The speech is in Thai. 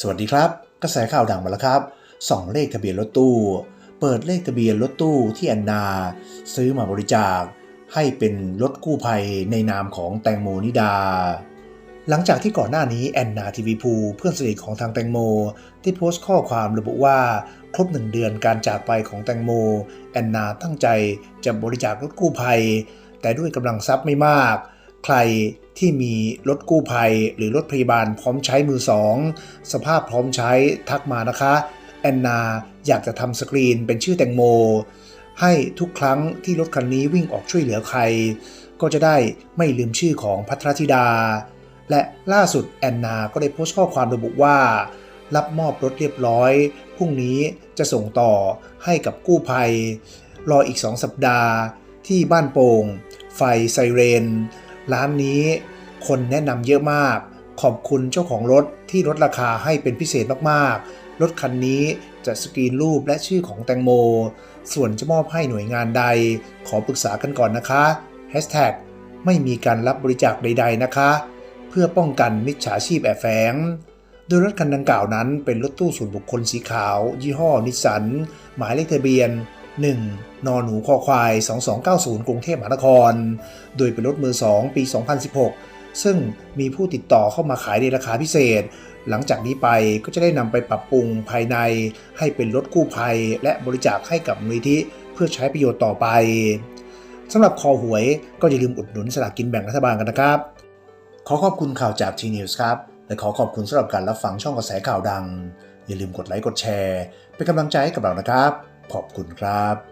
สวัสดีครับ กระแสข่าวดังมาแล้วครับส่องเลขทะเบียนรถตู้ เปิดเลขทะเบียนรถตู้ที่แอนนา ซื้อมาบริจาค ให้เป็นรถกู้ภัยในนามของแตงโมนิดา หลังจากที่ก่อนหน้านี้แอนนาทีวีพูเพื่อนสนิทของทางแตงโมได้โพสต์ข้อความระบุว่าครบหนึ่งเดือนการจากไปของแตงโม แอนนาตั้งใจจะบริจาครถกู้ภัย แต่ด้วยกำลังทรัพย์ไม่มาก ใครที่มีรถกู้ภัย หรือรถพยาบาลพร้อมใช้มือสองสภาพพร้อมใช้ทักมานะคะ แอนนาอยากจะทำสกรีนเป็นชื่อแตงโม ให้ทุกครั้งที่รถคันนี้วิ่งออกช่วยเหลือใคร ก็จะได้ไม่ลืมชื่อของพัทรธิดา และล่าสุดแอนนาก็ได้โพสต์ข้อความระบุว่า รับมอบรถเรียบร้อยพรุ่งนี้จะส่งต่อให้กับกู้ภัย รออีก2สัปดาห์ที่บ้านโป่ง ไฟไซเรน ร้านนี้คนแนะนำเยอะมาก ขอบคุณเจ้าของรถที่ลดราคาให้เป็นพิเศษมากๆ รถคันนี้จะสกรีนรูปและชื่อของแตงโม ส่วนจะมอบให้หน่วยงานใด ขอปรึกษากันก่อนนะคะ Hashtag ไม่มีการรับบริจาคใด ๆนะคะ เพื่อป้องกันมิจฉาชีพแอบแฝง โดยรถคันดังกล่าวนั้นเป็นรถตู้ส่วนบุคคลสีขาว ยี่ห้อนิสสัน หมายเลขทะเบียน 1 นอหนูคอควาย 2290 กรุงเทพมหานคร โดยเป็นรถมือ 2 ปี 2016 ซึ่งมีผู้ติดต่อเข้ามาขายในราคาพิเศษ หลังจากนี้ไปก็จะได้นำไปปรับปรุงภายใน ให้เป็นรถกู้ภัย และบริจาคให้กับมูลนิธิเพื่อใช้ประโยชน์ต่อไปสำหรับคอหวยก็อย่าลืมอุดหนุนสลากกินแบ่งรัฐบาลกันนะครับ ขอขอบคุณข่าวจาก T News ครับ และขอขอบคุณสำหรับการรับฟังช่องกระแสข่าวดัง อย่าลืมกดไลค์กดแชร์ เป็นกำลังใจให้กับเรานะครับ ขอบคุณครับ